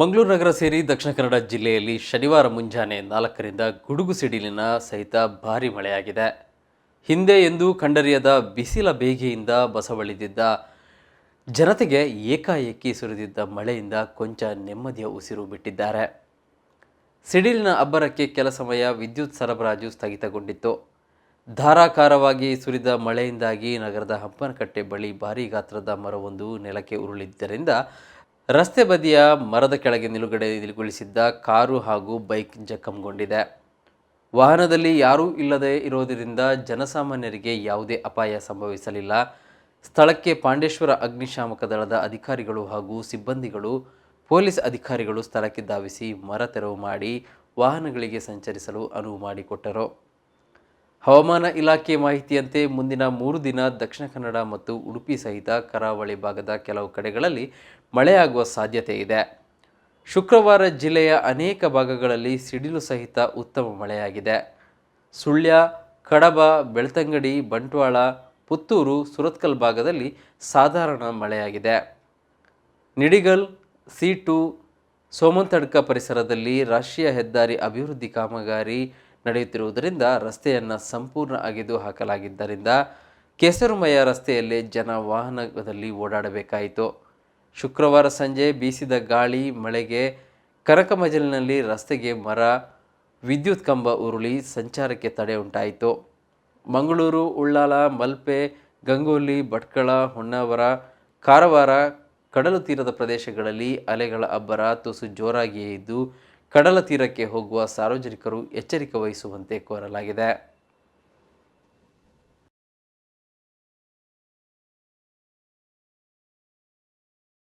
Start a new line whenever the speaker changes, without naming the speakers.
ಮಂಗಳೂರು ನಗರ ಸೇರಿ ದಕ್ಷಿಣ ಕನ್ನಡ ಜಿಲ್ಲೆಯಲ್ಲಿ ಶನಿವಾರ ಮುಂಜಾನೆ ನಾಲ್ಕರಿಂದ ಗುಡುಗು ಸಿಡಿಲಿನ ಸಹಿತ ಭಾರೀ ಮಳೆಯಾಗಿದೆ. ಹಿಂದೆ ಎಂದು ಕಂಡರಿಯದ ಬಿಸಿಲ ಬೇಗೆಯಿಂದ ಬಸವಳಿದಿದ್ದ ಜನತೆಗೆ ಏಕಾಏಕಿ ಸುರಿದಿದ್ದ ಮಳೆಯಿಂದ ಕೊಂಚ ನೆಮ್ಮದಿಯ ಉಸಿರು ಬಿಟ್ಟಿದ್ದಾರೆ. ಸಿಡಿಲಿನ ಅಬ್ಬರಕ್ಕೆ ಕೆಲ ಸಮಯ ವಿದ್ಯುತ್ ಸರಬರಾಜು ಸ್ಥಗಿತಗೊಂಡಿತ್ತು. ಧಾರಾಕಾರವಾಗಿ ಸುರಿದ ಮಳೆಯಿಂದಾಗಿ ನಗರದ ಹಂಪನಕಟ್ಟೆ ಬಳಿ ಭಾರೀ ಗಾತ್ರದ ಮರವೊಂದು ನೆಲಕ್ಕೆ ಉರುಳಿದ್ದರಿಂದ ರಸ್ತೆ ಬದಿಯ ಮರದ ಕೆಳಗೆ ನಿಲುಗಡೆ ನಿಲುಗೊಳಿಸಿದ್ದ ಕಾರು ಹಾಗೂ ಬೈಕ್ ಜಖಂಗೊಂಡಿದೆ. ವಾಹನದಲ್ಲಿ ಯಾರೂ ಇಲ್ಲದೆ ಇರೋದರಿಂದ ಜನಸಾಮಾನ್ಯರಿಗೆ ಯಾವುದೇ ಅಪಾಯ ಸಂಭವಿಸಲಿಲ್ಲ. ಸ್ಥಳಕ್ಕೆ ಪಾಂಡೇಶ್ವರ ಅಗ್ನಿಶಾಮಕ ದಳದ ಅಧಿಕಾರಿಗಳು ಹಾಗೂ ಸಿಬ್ಬಂದಿಗಳು, ಪೊಲೀಸ್ ಅಧಿಕಾರಿಗಳು ಸ್ಥಳಕ್ಕೆ ಧಾವಿಸಿ ಮರ ತೆರವು ಮಾಡಿ ವಾಹನಗಳಿಗೆ ಸಂಚರಿಸಲು ಅನುವು ಮಾಡಿಕೊಟ್ಟರು. ಹವಾಮಾನ ಇಲಾಖೆ ಮಾಹಿತಿಯಂತೆ ಮುಂದಿನ ಮೂರು ದಿನ ದಕ್ಷಿಣ ಕನ್ನಡ ಮತ್ತು ಉಡುಪಿ ಸಹಿತ ಕರಾವಳಿ ಭಾಗದ ಕೆಲವು ಕಡೆಗಳಲ್ಲಿ ಮಳೆಯಾಗುವ ಸಾಧ್ಯತೆ ಇದೆ. ಶುಕ್ರವಾರ ಜಿಲ್ಲೆಯ ಅನೇಕ ಭಾಗಗಳಲ್ಲಿ ಸಿಡಿಲು ಸಹಿತ ಉತ್ತಮ ಮಳೆಯಾಗಿದೆ. ಸುಳ್ಯ, ಕಡಬ, ಬೆಳ್ತಂಗಡಿ, ಬಂಟ್ವಾಳ, ಪುತ್ತೂರು, ಸುರತ್ಕಲ್ ಭಾಗದಲ್ಲಿ ಸಾಧಾರಣ ಮಳೆಯಾಗಿದೆ. ನಿಡಿಗಲ್ ಸಿ ಟು ಸೋಮಂತಡ್ಕ ಪರಿಸರದಲ್ಲಿ ರಾಷ್ಟ್ರೀಯ ಹೆದ್ದಾರಿ ಅಭಿವೃದ್ಧಿ ಕಾಮಗಾರಿ ನಡೆಯುತ್ತಿರುವುದರಿಂದ ರಸ್ತೆಯನ್ನು ಸಂಪೂರ್ಣ ಅಗೆದು ಹಾಕಲಾಗಿದ್ದರಿಂದ ಕೆಸರುಮಯ ರಸ್ತೆಯಲ್ಲಿ ಜನ ವಾಹನದಲ್ಲಿ ಓಡಾಡಬೇಕಾಯಿತು. ಶುಕ್ರವಾರ ಸಂಜೆ ಬೀಸಿದ ಗಾಳಿ, ಮಳೆಗೆ ಕರಕಮಜಲಿನಲ್ಲಿ ರಸ್ತೆಗೆ ಮರ, ವಿದ್ಯುತ್ ಕಂಬ ಉರುಳಿ ಸಂಚಾರಕ್ಕೆ ತಡೆ ಉಂಟಾಯಿತು. ಮಂಗಳೂರು, ಉಳ್ಳಾಲ, ಮಲ್ಪೆ, ಗಂಗೋಲಿ, ಭಟ್ಕಳ, ಹೊನ್ನಾವರ, ಕಾರವಾರ, ಕಡಲು ತೀರದ ಪ್ರದೇಶಗಳಲ್ಲಿ ಅಲೆಗಳ ಅಬ್ಬರ ತುಸು ಜೋರಾಗಿಯೇ ಇದ್ದು ಕಡಲ ತೀರಕ್ಕೆ ಹೋಗುವ ಸಾರ್ವಜನಿಕರು ಎಚ್ಚರಿಕೆ ವಹಿಸುವಂತೆ ಕೋರಲಾಗಿದೆ.